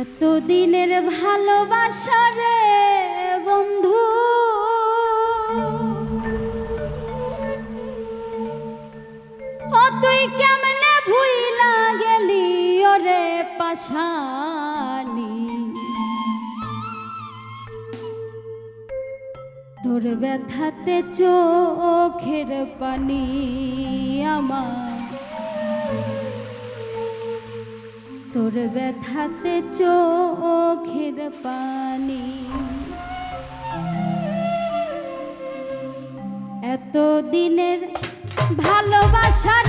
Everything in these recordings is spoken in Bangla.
এতদিনের ভালোবাসা রে বন্ধু। ও তুই কেমনে ভুইলা গেলি ওরে পাশালি তোর ব্যথাতে চোখের পানি আমার তোর ব্যথাতে চোখের পানি। এত দিনের ভালোবাসার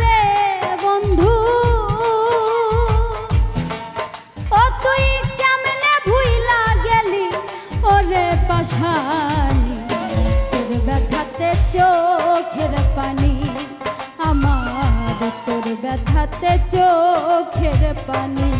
রাধাতে চোখের পানি।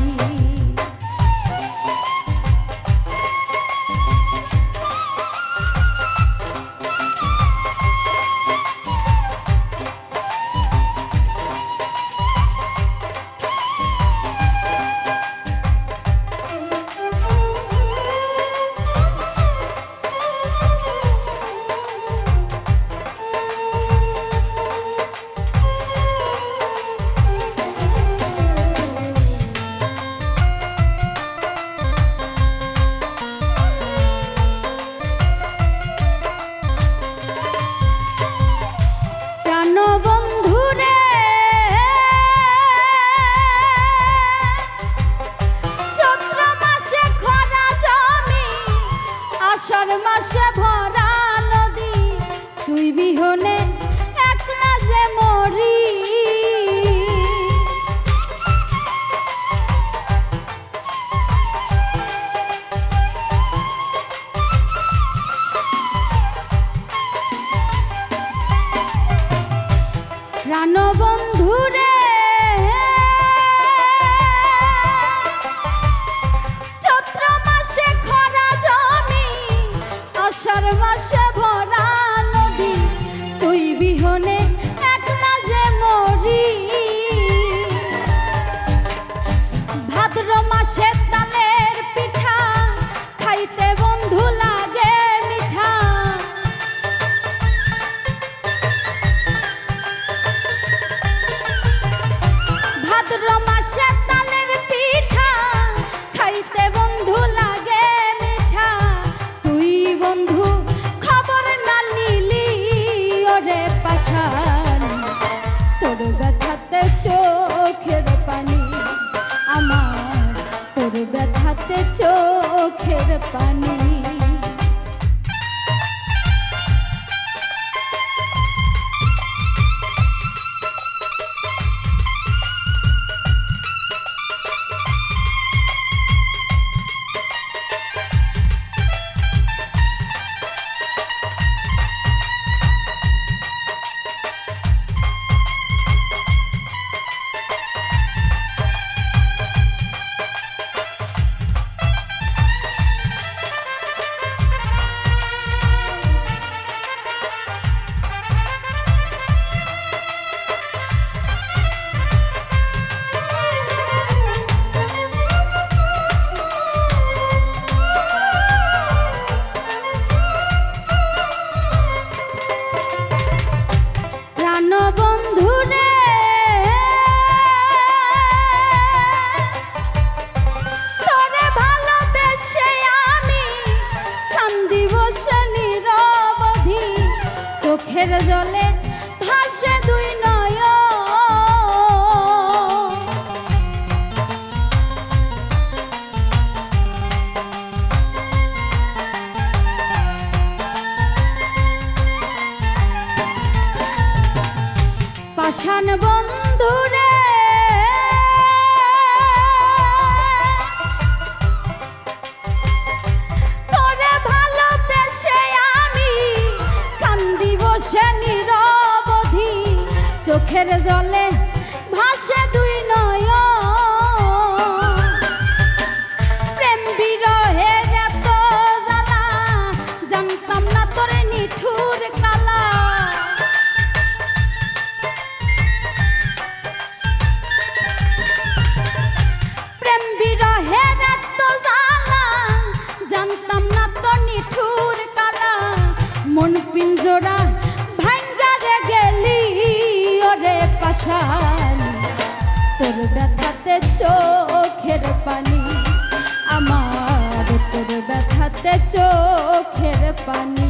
চার মাসে ভরা নদী তুই বিহনে পাশান বন্ধুরে তোরে ভালোবেসে আমি কান্দি বসে নিরবধি চোখের জলে ভাসে দুই ব্যথাতে চোখের পানি আমার তোর ব্যথাতে চোখের পানি।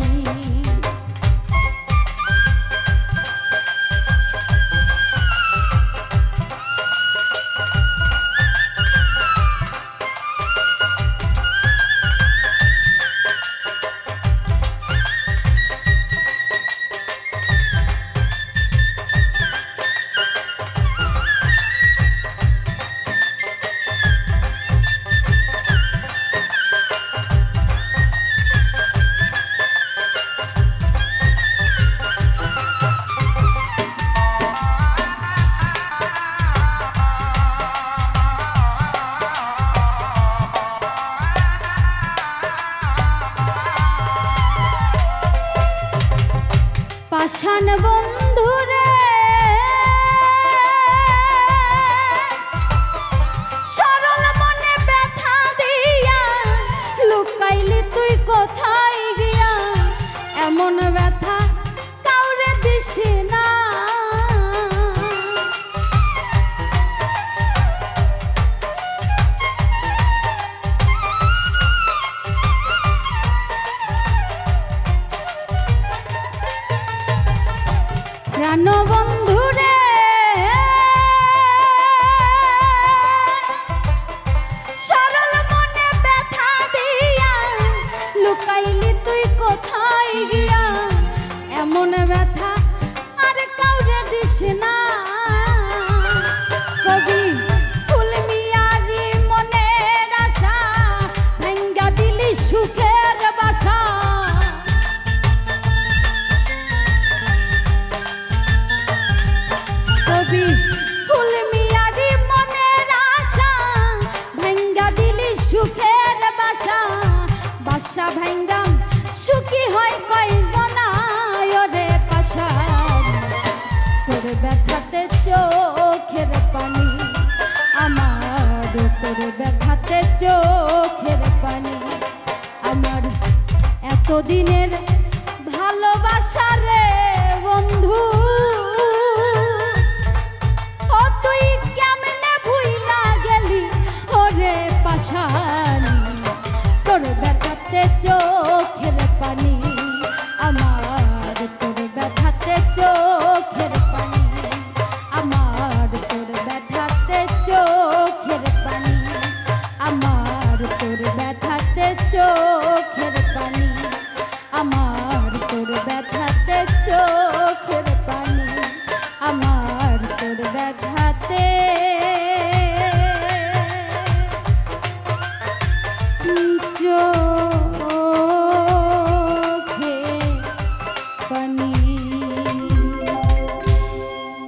পাষাণ লুকাইলি তুই কোথায় গিয়া? এমন ব্যথা আর কাউরে দিস না। তোর ব্যথাতে চোখের পানি। আমার এতদিনের ভালোবাসা রে বন্ধু, ও তুই কেমনে ভুইলা গেলি ওরে পাশানি? তোর ব্যথাতে চোখের পানি, আমার তোর ব্যথাতে চোখের